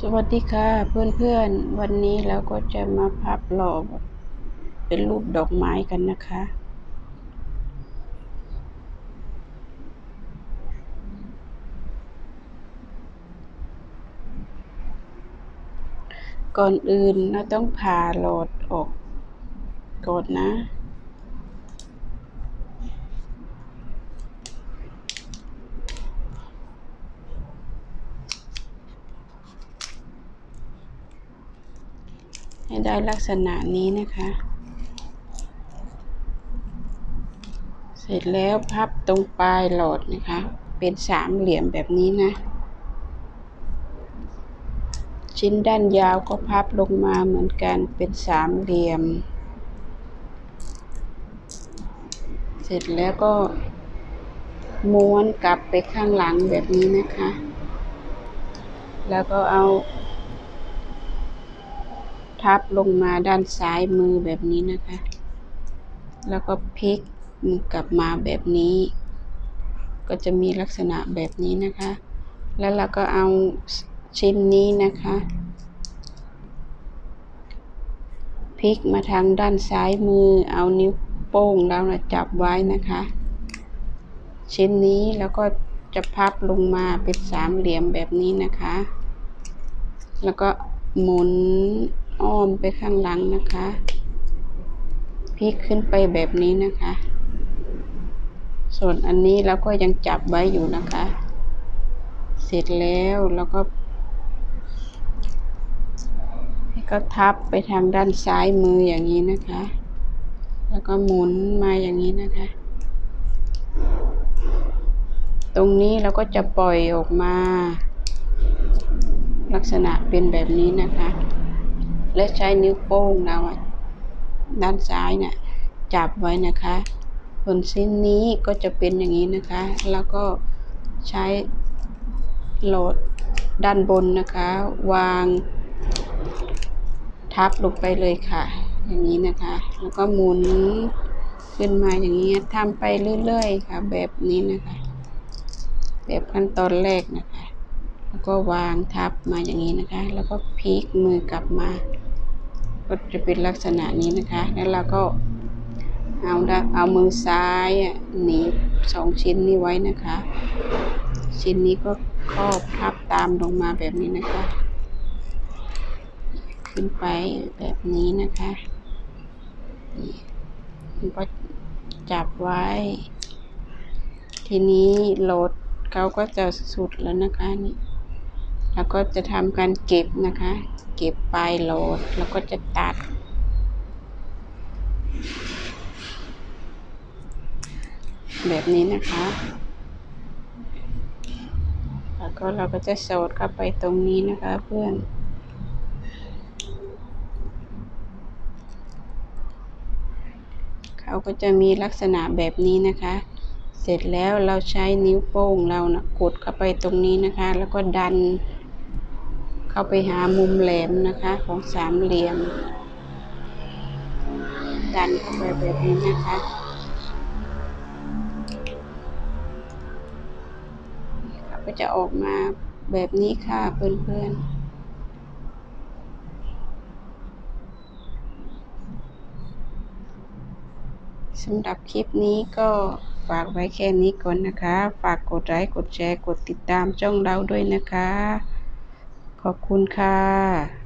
สวัสดีค่ะเพื่อนๆ วันนี้เราก็จะมาพับหล่อเป็นรูปดอกไม้กันนะคะ ก่อนอื่นเราต้องผ่าหลอดออกก่อนนะ ให้ได้ลักษณะนี้นะคะ เสร็จแล้วพับตรงปลายหลอดนะคะ เป็นสามเหลี่ยมแบบนี้นะ ชิ้นด้านยาวก็พับลงมาเหมือนกันเป็นสามเหลี่ยม เสร็จแล้วก็ม้วนกลับไปข้างหลังแบบนี้นะคะ แล้วก็เอา ทับลงมาด้านซ้ายมือแบบนี้นะคะ แล้วก็พลิกมือกลับมาแบบนี้ ก็จะมีลักษณะแบบนี้นะคะ แล้วเราก็เอาชิ้นนี้นะคะพลิกมาทางด้านซ้ายมือ เอานิ้วโป้งเรานะจับไว้นะคะ ชิ้นนี้แล้วก็จะพับลงมาเป็นสามเหลี่ยมแบบนี้นะคะ แล้วก็หมุน อ้อมไปข้างหลังนะคะพลิกขึ้นไปแบบนี้นะคะ ส่วนอันนี้เราก็ยังจับไว้อยู่นะคะ เสร็จแล้วเราก็ก็ทับไปทางด้านซ้ายมืออย่างนี้นะคะ แล้วก็หมุนมาอย่างนี้นะคะ ตรงนี้เราก็จะปล่อยออกมา ลักษณะเป็นแบบนี้นะคะ และใช้นิ้วโป้งเราด้านซ้ายเนะี่ยจับไว้นะคะบนสิ้นนี้ก็จะเป็นอย่างนี้นะคะ แล้วก็ใช้โหลดด้านบนนะคะ วางทับลงไปเลยค่ะ อย่างนี้นะคะ แล้วก็หมุนขึ้นมาอย่างนี้ทำไปเรื่อยๆค่ะ แบบนี้นะคะ แบบขั้นตอนแรกนะคะ แล้วก็วางทับมาอย่างนี้นะคะ แล้วก็พลิกมือกลับมา ก็จะเป็นลักษณะนี้นะคะ แล้วเราก็เอาเอามือซ้ายหนีบสองชิ้นนี้ไว้นะคะ ชิ้นนี้ก็ครอบทับตามลงมาแบบนี้นะคะ ขึ้นไปแบบนี้นะคะนี่ก็จับไว้ ทีนี้โหลดเขาก็จะสุดแล้วนะคะนี่ แล้วก็จะทำการเก็บนะคะ เก็บปลายโหลด แล้วก็จะตัด แบบนี้นะคะ แล้วก็เราก็จะโสดเข้าไปตรงนี้นะคะเพื่อนเขาก็จะมีลักษณะแบบนี้นะคะ เสร็จแล้วเราใช้นิ้วโป้งเรานะกดเข้าไปตรงนี้นะคะ แล้วก็ดัน เข้าไปหามุมแหลมนะคะ ของสามเหลี่ยม ดันเข้าไปแบบนี้นะคะก็จะออกมาแบบนี้ค่ะเพื่อนๆสำหรับคลิปนี้ก็ฝากไว้แค่นี้ก่อนนะคะ ฝากกดไลค์ กดแชร์ กดติดตามช่องเราด้วยนะคะ ขอบคุณค่ะ